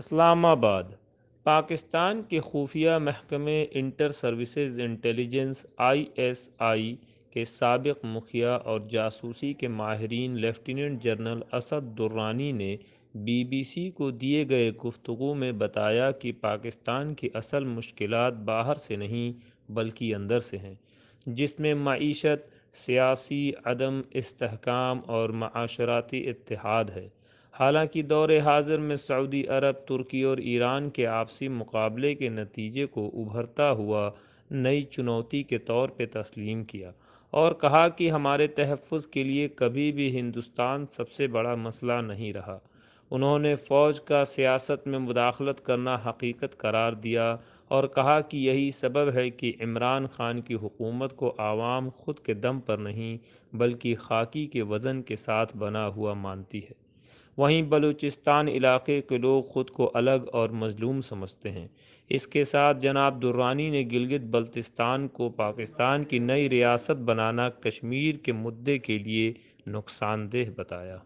इस्लामाबाद, पाकिस्तान के खुफिया महकमे इंटर सर्विसेज़ इंटेलिजेंस आईएसआई के सबक मुखिया और जासूसी के माहरीन लेफ्टिनेंट जनरल असद दुर्रानी ने बीबीसी को दिए गए गुफ्तु में बताया कि पाकिस्तान की असल मुश्किल बाहर से नहीं, बल्कि अंदर से हैं, जिसमें मीशत सियासी, अदम istहकाम और माशराती इतिहाद है। हालाँकि दौर हाजिर में सऊदी अरब, तुर्की और ईरान के आपसी मुकाबले के नतीजे को उभरता हुआ नई चुनौती के तौर पर तस्लीम किया और कहा कि हमारे तहफ़ के लिए कभी भी हिंदुस्तान सबसे बड़ा मसला नहीं रहा। उन्होंने फ़ौज का सियासत में मुदाखलत करना हकीकत करार दिया और कहा कि यही सबब है कि इमरान खान की हुकूमत को आवाम खुद के दम पर नहीं, बल्कि खाकी के वज़न के साथ बना हुआ मानती है। वहीं बलूचिस्तान इलाके के लोग ख़ुद को अलग और मजलूम समझते हैं। इसके साथ जनाब दुर्रानी ने गिलगित बल्तिस्तान को पाकिस्तान की नई रियासत बनाना कश्मीर के मुद्दे के लिए नुकसानदेह बताया।